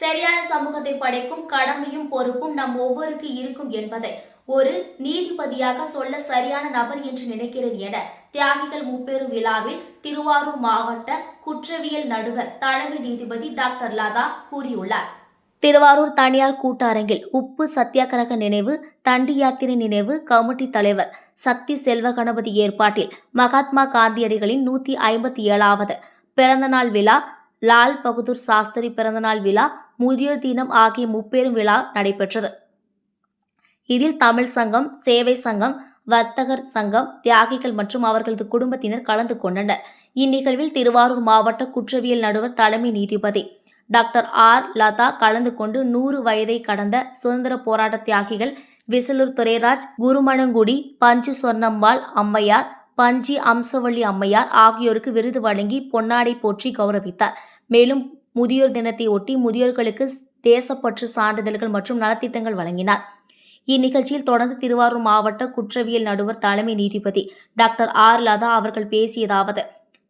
சரியான சமூகத்தை படைக்கும் கடமையும் பொறுப்பும் நம் ஒவ்வொருக்கு இருக்கும் என்பதை ஒரு நீதிபதியாக சொல்ல சரியான நபர் என்று நினைக்கிறேன் என தியாகிகள் முப்பெரும் விழாவில் திருவாரூர் மாவட்ட குற்றவியல் நடுவர் தலைமை நீதிபதி டாக்டர் லதா கூறியுள்ளார். திருவாரூர் தனியார் கூட்டரங்கில் உப்பு சத்தியாகிரக நினைவு தண்டி யாத்திரை நினைவு கமிட்டி தலைவர் சக்தி செல்வ கணபதி ஏற்பாட்டில் மகாத்மா காந்தியடிகளின் நூற்றி ஐம்பத்தி ஏழாவது பிறந்தநாள் விழா லால் பகதூர் சாஸ்திரி பிறந்தநாள் விழா முதியோர் தினம் ஆகிய முப்பெரும் விழா நடைபெற்றது. இதில் தமிழ் சங்கம் சேவை சங்கம் வர்த்தகர் சங்கம் தியாகிகள் மற்றும் அவர்களது குடும்பத்தினர் கலந்து கொண்டனர். இந்நிகழ்வில் திருவாரூர் மாவட்ட குற்றவியல் நடுவர் தலைமை நீதிபதி டாக்டர் ஆர். லதா கலந்து கொண்டு நூறு வயதை கடந்த சுதந்திர போராட்ட தியாகிகள் விசலூர் துரைராஜ் குருமணங்குடி பஞ்சு சொர்ணம்பாள் அம்மையார் பஞ்சி அம்சவள்ளி அம்மையார் ஆகியோருக்கு விருது வழங்கி பொன்னாடை போற்றி கௌரவித்தார். மேலும் முதியோர் தினத்தை ஒட்டி முதியோர்களுக்கு தேசப்பற்று சான்றிதழ்கள் மற்றும் நலத்திட்டங்கள் வழங்கினார். இந்நிகழ்ச்சியில் தொடர்ந்து திருவாரூர் மாவட்ட குற்றவியல் நடுவர் தலைமை நீதிபதி டாக்டர் ஆர் லதா அவர்கள் பேசியதாவது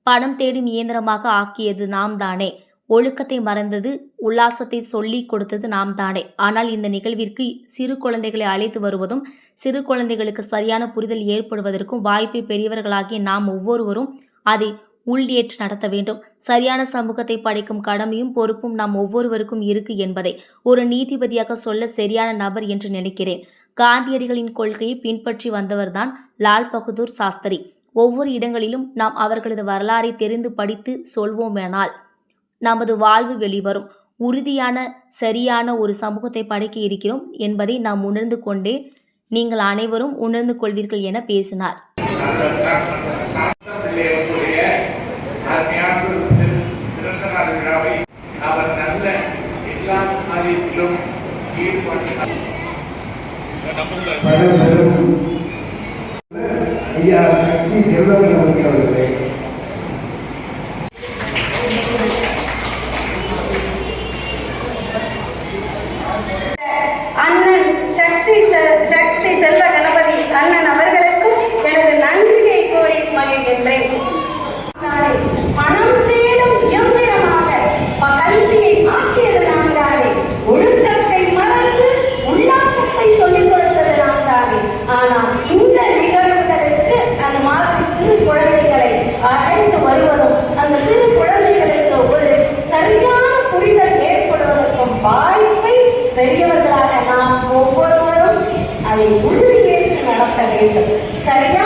பணம் தேடும் இயந்திரமாக ஆக்கியது நாம் தானே ஒழுக்கத்தை மறந்தது உல்லாசத்தை சொல்லிக் கொடுத்தது நாம் தானே. ஆனால் இந்த நிகழ்விற்கு சிறு குழந்தைகளை அழைத்து வருவதும் சிறு குழந்தைகளுக்கு சரியான புரிதல் ஏற்படுவதற்கும் வாய்ப்பை பெரியவர்களாகிய நாம் ஒவ்வொருவரும் அதை உள்ளேற்று நடத்த வேண்டும். சரியான சமூகத்தை படைக்கும் கடமையும் பொறுப்பும் நாம் ஒவ்வொருவருக்கும் இருக்கு என்பதை ஒரு நீதிபதியாக சொல்ல சரியான நபர் என்று நினைக்கிறேன். காந்தியடிகளின் கொள்கையை பின்பற்றி வந்தவர்தான் லால் பகதூர் சாஸ்திரி. ஒவ்வொரு இடங்களிலும் நாம் அவர்களது வரலாறை தெரிந்து படித்து சொல்வோமேனால் நமது வாழ்வு வெளிவரும். உறுதியான சரியான ஒரு சமூகத்தை படைக்க இருக்கிறோம் என்பதை நாம் உணர்ந்து கொண்டே நீங்கள் அனைவரும் உணர்ந்து கொள்வீர்கள் என பேசினார். பிள்ளைகளுடைய அருமையான ஒரு திரு- அதை உறுதி ஏற்று நடத்த வேண்டும் சரியா